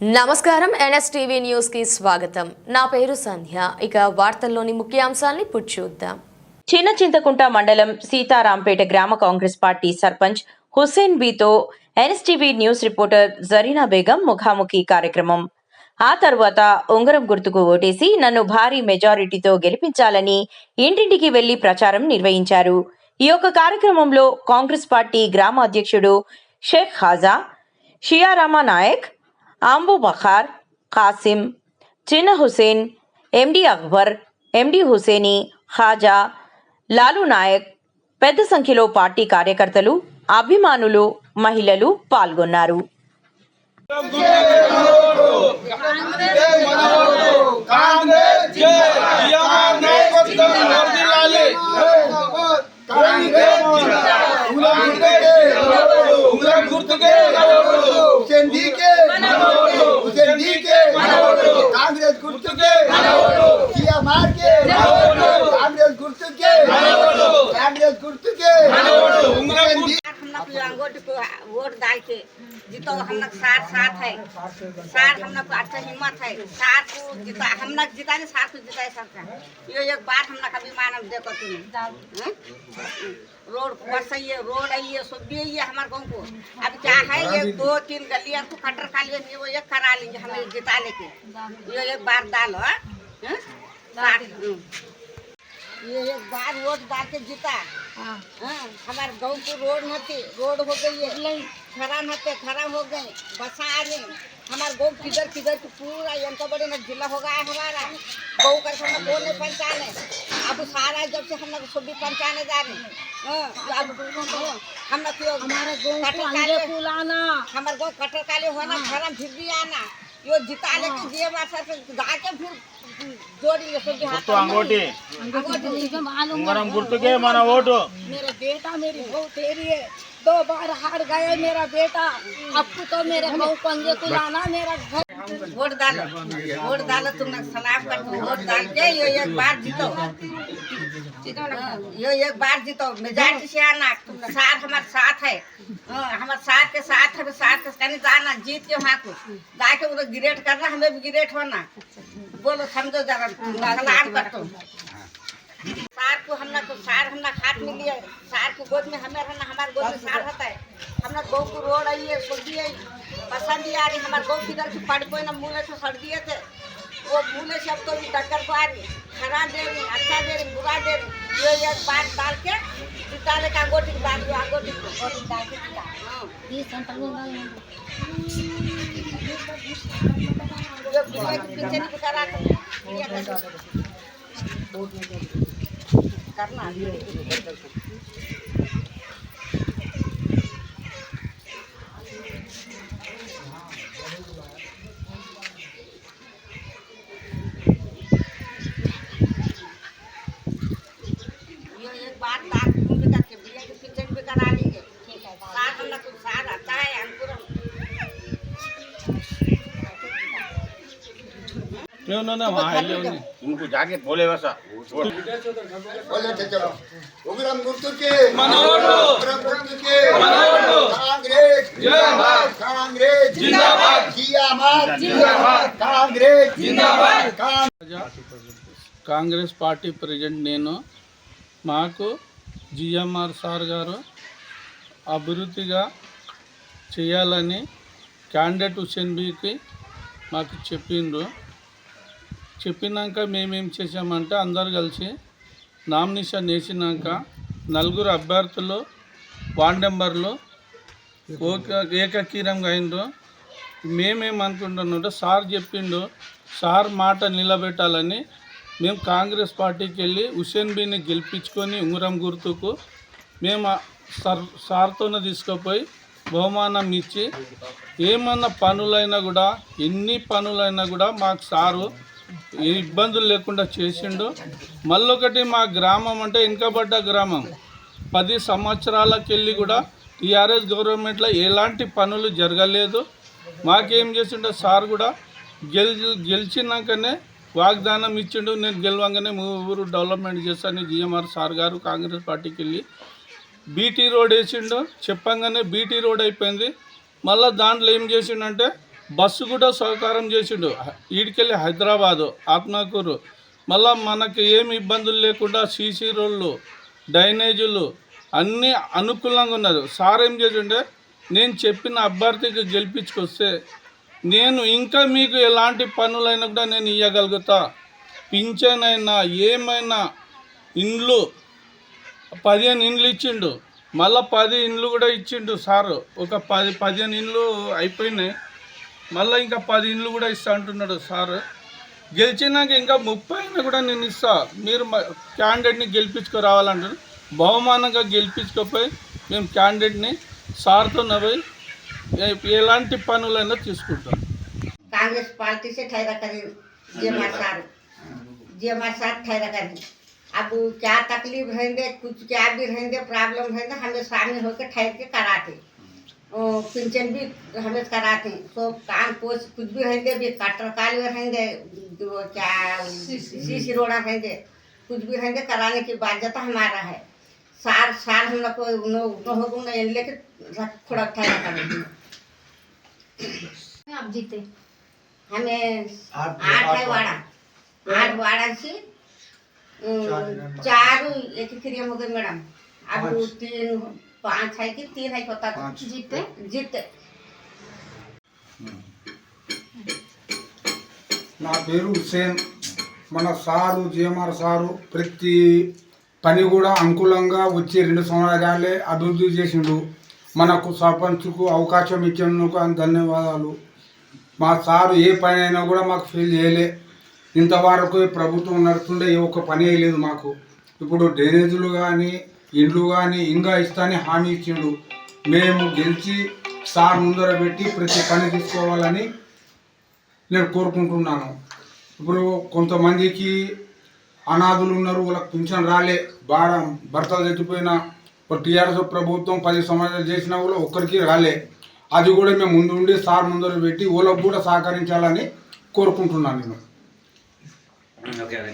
నమస్కారం ఎన్ఎస్టీవీ న్యూస్కి స్వాగతం. నా పేరు సంధ్య. ఇక వార్తల్లోని ముఖ్యాంశాల్ని పుట్టి చూద్దాం. చిన్న చింతకుంట మండలం సీతారాంపేట గ్రామ Congress party sarpanch Hussain బీతో NSTV news reporter Zarina Begum ముఖాముఖి కార్యక్రమం. ఆ తర్వాత ఉంగరం గుర్తుకు ఓటేసి నన్ను భారీ మెజారిటీతో గెలిపించాలని ఇంటింటికి వెళ్ళి ప్రచారం నిర్వహించారు. ఈ యొక్క కార్యక్రమంలో కాంగ్రెస్ పార్టీ గ్రామ అధ్యక్షుడు షేక్ హాజా షియారామా నాయక్ ఆంబు బఖార్ కాసిం చిన్న హుసేన్ ఎండి అక్బర్ ఎండి హుసేని హాజా లాలు నాయక్ పెద్ద సంఖ్యలో పార్టీ కార్యకర్తలు అభిమానులు మహిళలు పాల్గొన్నారు కాంగ్రెస్ जीतो हम लोग साथ साथ है। साथ हम लोग को अच्छा हिम्मत है। साथ को जिता हम लोग जिताने साथ को जिताए सबका ये एक बात हम लोग अभिमान हम देखो तुम्हें हैं? रोड बस है रोड है ये सब भी है ये हमारे गाँव को। अब क्या है ये दो तीन गलियाँ को कटर खा लिए वो एक करा लेंगे हमें जिता लेके ये एक बार डालो हाँ? साथ। ये एक बार वोट डाल के जीता हाँ, हमारे गांव को रोड नती रोड हो गई है खराब नते खराब हो गए बसा आ गए हमारे गांव किधर किधर की पूरा यंत्र बड़े ना जिला हो गया है हमारा गाँव कर हम लोग कौन नहीं पहचाने अब सारा जब से हम लोग सभी पहचाने जा रहे हैं हाँ, अब हम लोग क्यों हमारे गाँव काले फुलाना हमारे गाँव कटर काले होना खराब फिर भी आना यो जिता लेके जिए बात से जाके फिर जोड़ेंगे सभी हाथ గుర్తు అంగోటి अंगूठी ఉంగరం గుర్తుకే మన ఓటు मेरा बेटा मेरी बहू तेरी है दो बार हार गए मेरा बेटा अब तो मेरे बहू पंजे को लाना मेरा घर वोट डालो वोट डालो तुम लोग सलाह कर वोट डाल के ये एक बार जीतो ये एक बार जीतो मेजॉरिटी से आना तुम साथ हमारे साथ है हाँ, हमारे साथ के साथ है साथ के कहीं जाना जीत के वहाँ को जाके उधर गिरेट करना हमें भी गिरेट होना बोलो समझो जरा सलाह कर सार को हम लोग को सार हम लोग हाथ में लिए। सार को गोद में हमें रहना हमारे गोद में सार रहता है। हम लोग गौ को रोड आई है सब्ज़ी है पसंद ही आ रही हमारे गौ किधर से पड़ कोई ना मूले से सड़ दिए थे। वो मूले से अब तो भी टक्कर को आ रही। खरा दे रही अच्छा दे रही बुरा दे रही। ये बात डाल के karena batak ठीक है साथ हम लोग साथ आता है अंकुरम क्यों ना ना वहाँ ले उन्हें। उनको जाके बोले वैसा बोले थे चलो उग्रम गुर्तु के మనోడు उग्रम गुर्तु के మనోడు कांग्रेस जिंदाबाद कांग्रेस जिंदाबाद किया मार जिंदाबाद कांग्रेस जिंदाबाद कांग्रेस కాంగ్రెస్ పార్టీ ప్రెసిడెంట్ నేను మాకు జిఎంఆర్ సార్ గారు అభివృద్ధిగా చేయాలని క్యాండిడేట్ హుసేన్ బీకి మాకు చెప్పిండ్రు. చెప్పినాక మేమేం చేసామంటే అందరు కలిసి నామినేషన్ వేసినాక నలుగురు అభ్యర్థులు వార్డ్ నెంబర్లు ఏకకీరంగా అయినరు. మేమేమనుకుంటున్నాం సార్ చెప్పిండు సార్ మాట నిలబెట్టాలని మేము కాంగ్రెస్ పార్టీకి వెళ్ళి హుసేన్ బీని గెలిపించుకొని ఉంగరం గుర్తుకు మేము సార్ సార్తోనే తీసుకుపోయి బహుమానం ఇచ్చి ఏమన్నా పనులైనా కూడా ఎన్ని పనులైనా కూడా మాకు సారు ఏ ఇబ్బందులు లేకుండా చేసిండు. మళ్ళొకటి మా గ్రామం అంటే వెనుకబడ్డ గ్రామం. పది సంవత్సరాలకెళ్ళి కూడా టీఆర్ఎస్ గవర్నమెంట్లో ఎలాంటి పనులు జరగలేదు. మాకేం చేసిండో సార్ కూడా గెల్ గెలిచినాకనే వాగ్దానం ఇచ్చిండు. నేను గెలవంగానే మీ ఊరు డెవలప్మెంట్ చేస్తాను జిఎంఆర్ సార్ గారు కాంగ్రెస్ పార్టీకి వెళ్ళి బీటీ రోడ్ వేసిండు చెప్పంగానే బీటీ రోడ్ అయిపోయింది. మళ్ళీ దాంట్లో ఏం చేసిండంటే బస్సు కూడా సహకారం చేసిండు. ఈడికెళ్ళి హైదరాబాదు ఆత్మకూరు. మళ్ళా మనకి ఏమి ఇబ్బందులు లేకుండా సీసీ రోడ్లు డ్రైనేజీలు అన్నీ అనుకూలంగా ఉన్నారు సార్ ఏం చేసిండే నేను చెప్పిన అభ్యర్థికి గెలిపించుకొస్తే నేను ఇంకా మీకు ఎలాంటి పనులైనా కూడా నేను ఇవ్వగలుగుతా పింఛన్ అయినా ఏమైనా ఇండ్లు పదిహేను ఇండ్లు ఇచ్చిండు మళ్ళా పది ఇండ్లు కూడా ఇచ్చిండు సారు ఒక పది పదిహేను ఇండ్లు అయిపోయినాయి మళ్ళీ ఇంకా పది ఇండ్లు కూడా ఇస్తా అంటున్నాడు సారు గెలిచినాక ఇంకా ముప్పై అయినా కూడా నేను ఇస్తా మీరు క్యాండిడేట్ని గెలిపించుకు రావాలంటారు బహుమానంగా గెలిపించుకోపోయి మేము క్యాండిడేట్ని సార్తో పోయి ఏ- ఎలాంటి పనులైనా తీసుకుంటాం कांग्रेस पार्टी से ठहरा करें जे हमारे साथ जे हमारे साथ ठहरा करें अब क्या तकलीफ़ रहेंगे कुछ क्या भी रहेंगे प्रॉब्लम रहेंगे हमें शामिल होकर ठहर के कराते। ओ, पेंशन भी हमें कराते। तो काम पोस्ट कुछ भी रहेंगे भी कटर काल में रहेंगे क्या सीसी रोड़ा रहेंगे कुछ भी रहेंगे कराने की बाध्यता हमारा है। सार सार हम लोग को उन उन होगा ना इन लेके रख थोड़ा ठहरा करेंगे। आप जीते। हमें आठ है वाड़ा। आठ वाड़ा से चार एक क्रिया हो गए मैडम अब तीन पाँच है कि तीन है पता जीते जीते నా పేరు హుస్సేన్ మన సారు జిఎంఆర్ సారు ప్రతి పని కూడా అనుకూలంగా వచ్చి రెండు సంవత్సరాలే అభివృద్ధి చేసిండు మనకు సర్పంచ్కు అవకాశం ఇచ్చినందుకు ధన్యవాదాలు మా సారు ఏ పని అయినా కూడా మాకు ఫెయిల్ చేయలే ఇంతవరకు ప్రభుత్వం నడుస్తుండే ఏ ఒక్క పని వేయలేదు మాకు. ఇప్పుడు డ్రైనేజీలు కానీ ఇండ్లు కానీ ఇంకా ఇస్తాని హామీ ఇచ్చిండు. మేము గెలిచి సార్ ముందర పెట్టి ప్రతి పని తీసుకోవాలని నేను కోరుకుంటున్నాను. ఇప్పుడు కొంతమందికి అనాథులు ఉన్నారు వాళ్ళకి పింఛన్ రాలే బాగా భర్త చచ్చిపోయిన టీఆర్ఎస్ ప్రభుత్వం పది సంవత్సరాలు చేసిన కూడా ఒక్కరికి రాలే. అది కూడా మేము ముందు ఉండి సార్ ముందర పెట్టి వాళ్ళకు కూడా సహకరించాలని కోరుకుంటున్నాను నేను. Okay,